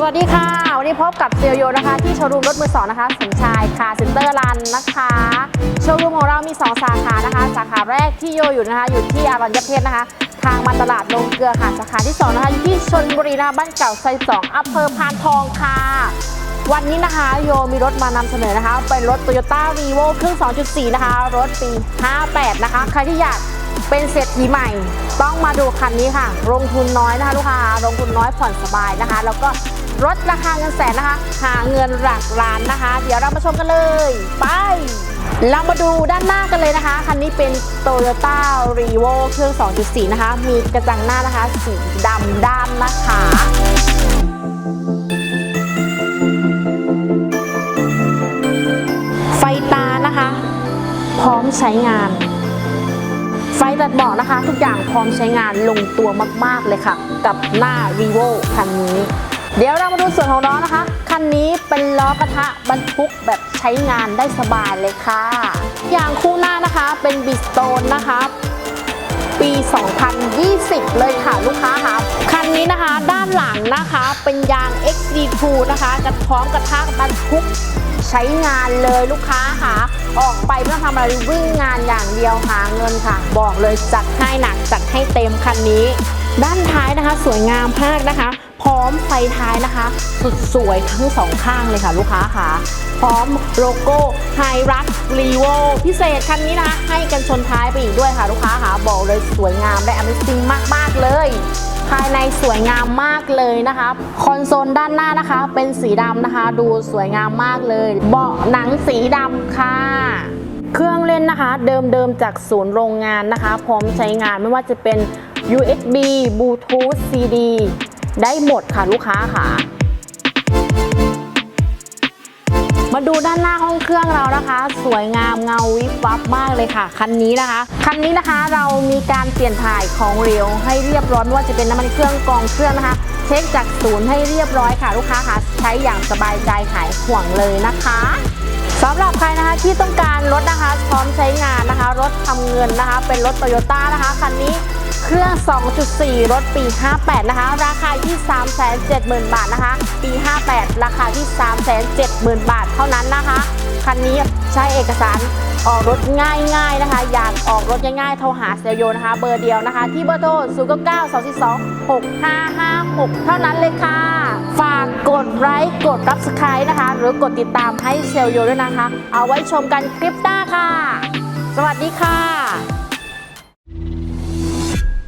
สวัสดีค่ะ วันนี้พบกับเซลโยนะคะ ที่โชว์รูมรถมือสองนะคะสมชายคาเซ็นเตอร์รันนะคะโชว์รูมของเรามี 2 สาขานะคะ สาขาแรกที่โยอยู่นะคะ อยู่ที่อารัญญเพชรนะคะ ทางมาตลาดลงเกลือค่ะสาขาที่ 2 นะคะอยู่ที่ชนบุรีนะคะบ้านเก่าไซสองอำเภอพานทองค่ะ วันนี้นะคะโยมีรถมานำเสนอนะคะ เป็นรถ Toyota r e v o เครื่อง 2.4 นะคะ รถปี 58 นะคะ ใครที่อยาก เป็นเศรษฐีใหม่ ต้องมาดูคันนี้ค่ะ ลงทุนน้อยนะคะลูกค้าลงทุนน้อยผ่อนสบายนะคะ แล้วก็รถราคาเงินแสนนะคะ หาเงินหลักล้านนะคะ เดี๋ยวเรามาชมกันเลย ไป เรามาดูด้านหน้ากันเลยนะคะ คันนี้เป็น Toyota r e v o เครื่อง 2.4 นะคะ มีกระจังหน้านะคะ สีดำด้านนะคะไฟตานะคะ พร้อมใช้งาน ไฟตัดเบาะนะคะ ทุกอย่างพร้อมใช้งานลงตัวมาก ๆ เลยค่ะ กับหน้า vivo คันนี้ เดี๋ยวเรามาดูส่วนของล้อนะคะ คันนี้เป็นล้อกระทะบรรทุกแบบใช้งานได้สบายเลยค่ะ อย่างคู่หน้านะคะเป็นบิสโตนนะคะ ปี 2020 เลยค่ะลูกค้าค่ะคันนี้นะคะได้านหลังนะคะเป็นยาง XD2 นะคะกระพร้อมกระทะบรรทุกใช้งานเลยลูกค้าค่ะ ออกไปไม่ต้องทำอะไรวิ่งงานอย่างเดียวหาเงินค่ะ บอกเลยจัดให้หนักจัดให้เต็มคันนี้ ด้าน นะคะ สวยงามมากนะคะ พร้อมไฟท้ายนะคะ สุดสวยทั้งสองข้างเลยค่ะ ลูกค้าค่ะพร้อมโลโก้ไฮรักรีโวพิเศษคันนี้นะให้กันชนท้ายไปอีกด้วยค่ะ ลูกค้าค่ะบอกเลยสวยงามและ Amazing มาก ๆ เลย ภายในสวยงามมากเลยนะคะ คอนโซลด้านหน้านะคะ เป็นสีดำนะคะ ดูสวยงามมากเลย เบาะหนังสีดำค่ะเครื่องเล่นนะคะ เดิมๆจากศูนย์โรงงานนะคะ พร้อมใช้งานไม่ว่าจะเป็น USB Bluetooth CD ได้หมดค่ะลูกค้าค่ะ มาดูด้านหน้าห้องเครื่องเรานะคะ สวยงามเงาวิบวับมากเลยค่ะ คันนี้นะคะ คันนี้นะคะเรามีการเปลี่ยนถ่ายของเร็วให้เรียบร้อยไม่ว่าจะเป็นน้ำมันเครื่องกองเครื่องนะคะ เช็คจากศูนย์ให้เรียบร้อยค่ะ ลูกค้าค่ะใช้อย่างสบายใจหายห่วงเลยนะคะสำหรับใครนะคะที่ต้องการรถนะคะ พร้อมใช้งานนะคะ รถทำเงินนะคะ เป็นรถโตโยต้านะคะคันนี้ เครื่อง 2.4 รถปี 58 นะคะ ราคาที่ 370,000 บาทนะคะ ปี 58 ราคาที่ 370,000 บาทเท่านั้นนะคะ คันนี้ใช้เอกสารออกรถง่ายๆนะคะ อยากออกรถง่ายๆ โทรหาเซลโยนะคะ เบอร์เดียวนะคะ ที่เบอร์โทร 0 9 2 2 6 5 5 6 เท่านั้นเลยค่ะ ฝากกดไลค์กด subscribe นะคะ หรือกดติดตามให้เซลโยด้วยนะคะ เอาไว้ชมกันคลิปหน้าค่ะ สวัสดีค่ะ